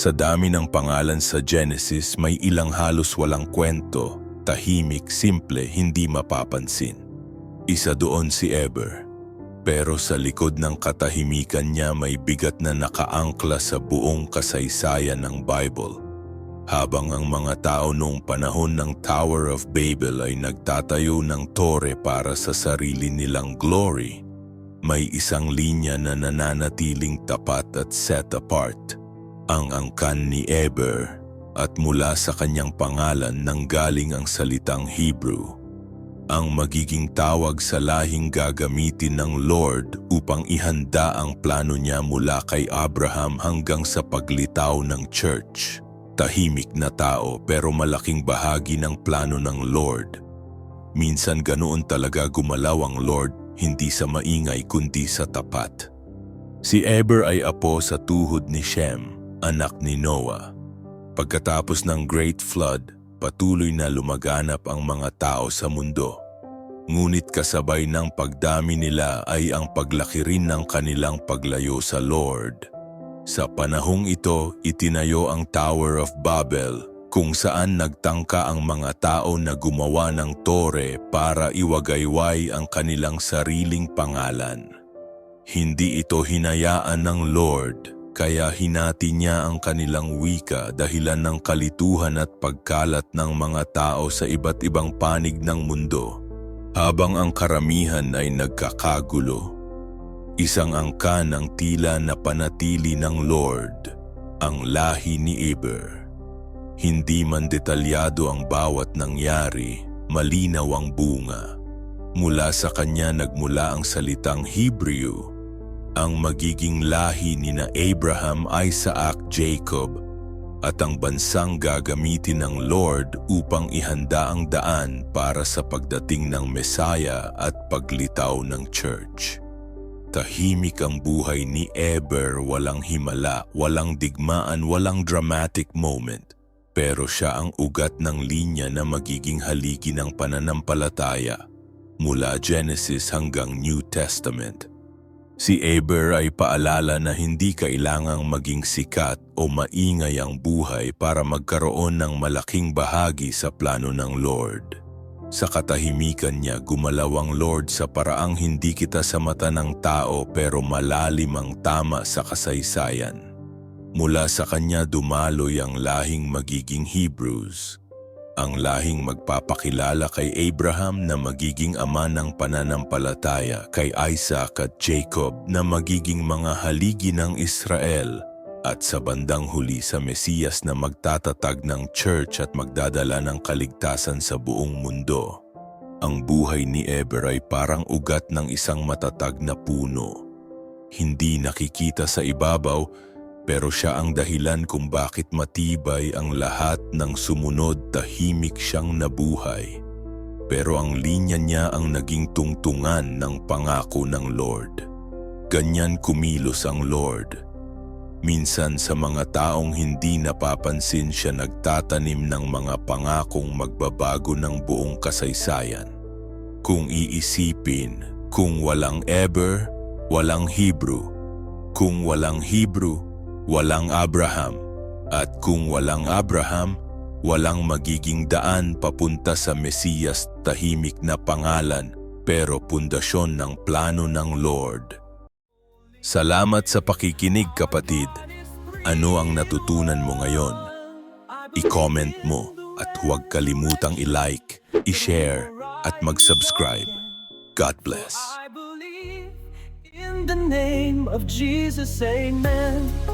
Sa dami ng pangalan sa Genesis, may ilang halos walang kwento, tahimik, simple, hindi mapapansin. Isa doon si Eber. Pero sa likod ng katahimikan niya may bigat na nakaangkla sa buong kasaysayan ng Bible. Habang ang mga tao noong panahon ng Tower of Babel ay nagtatayo ng tore para sa sarili nilang glory, may isang linya na nananatiling tapat at set apart. Ang angkan ni Eber at mula sa kanyang pangalan nanggaling ang salitang Hebrew. Ang magiging tawag sa lahing gagamitin ng Lord upang ihanda ang plano niya mula kay Abraham hanggang sa paglitaw ng church. Tahimik na tao pero malaking bahagi ng plano ng Lord. Minsan ganoon talaga gumalaw ang Lord hindi sa maingay kundi sa tapat. Si Eber ay apo sa tuhod ni Shem, anak ni Noah. Pagkatapos ng Great Flood, patuloy na lumaganap ang mga tao sa mundo. Ngunit kasabay ng pagdami nila ay ang paglaki rin ng kanilang paglayo sa Lord. Sa panahong ito, itinayo ang Tower of Babel kung saan nagtangka ang mga tao na gumawa ng tore para iwagayway ang kanilang sariling pangalan. Hindi ito hinayaan ng Lord, kaya hinati niya ang kanilang wika dahilan ng kalituhan at pagkalat ng mga tao sa iba't ibang panig ng mundo. Habang ang karamihan ay nagkakagulo, isang angka ng tila na panatili ng Lord, ang lahi ni Eber. Hindi man detalyado ang bawat nangyari, malinaw ang bunga. Mula sa kanya nagmula ang salitang Hebrew, ang magiging lahi ni na Abraham, Isaac, Jacob, at ang bansang gagamitin ng Lord upang ihanda ang daan para sa pagdating ng Mesaya at paglitaw ng church. Tahimik ang buhay ni Eber, walang himala, walang digmaan, walang dramatic moment. Pero siya ang ugat ng linya na magiging haligi ng pananampalataya mula Genesis hanggang New Testament. Si Eber ay paalala na hindi kailangang maging sikat o maingay ang buhay para magkaroon ng malaking bahagi sa plano ng Lord. Sa katahimikan niya gumalaw ang Lord sa paraang hindi kita sa mata ng tao pero malalim ang tama sa kasaysayan. Mula sa kanya dumaloy ang lahing magiging Hebrews, ang lahing magpapakilala kay Abraham na magiging ama ng pananampalataya, kay Isaac at Jacob na magiging mga haligi ng Israel, at sa bandang huli sa Mesiyas na magtatatag ng church at magdadala ng kaligtasan sa buong mundo. Ang buhay ni Eber ay parang ugat ng isang matatag na puno. Hindi nakikita sa ibabaw, pero siya ang dahilan kung bakit matibay ang lahat ng sumunod tahimik siyang nabuhay. Pero ang linya niya ang naging tungtungan ng pangako ng Lord. Ganyan kumilos ang Lord. Minsan sa mga taong hindi napapansin siya nagtatanim ng mga pangakong magbabago ng buong kasaysayan. Kung iisipin, kung walang Eber, walang Hebrew. Kung walang Hebrew, walang Abraham. At kung walang Abraham, walang magiging daan papunta sa Mesiyas tahimik na pangalan pero pundasyon ng plano ng Lord. Salamat sa pakikinig kapatid. Ano ang natutunan mo ngayon? I-comment mo at huwag kalimutang i-like, i-share at mag-subscribe. God bless. In the name of Jesus, amen.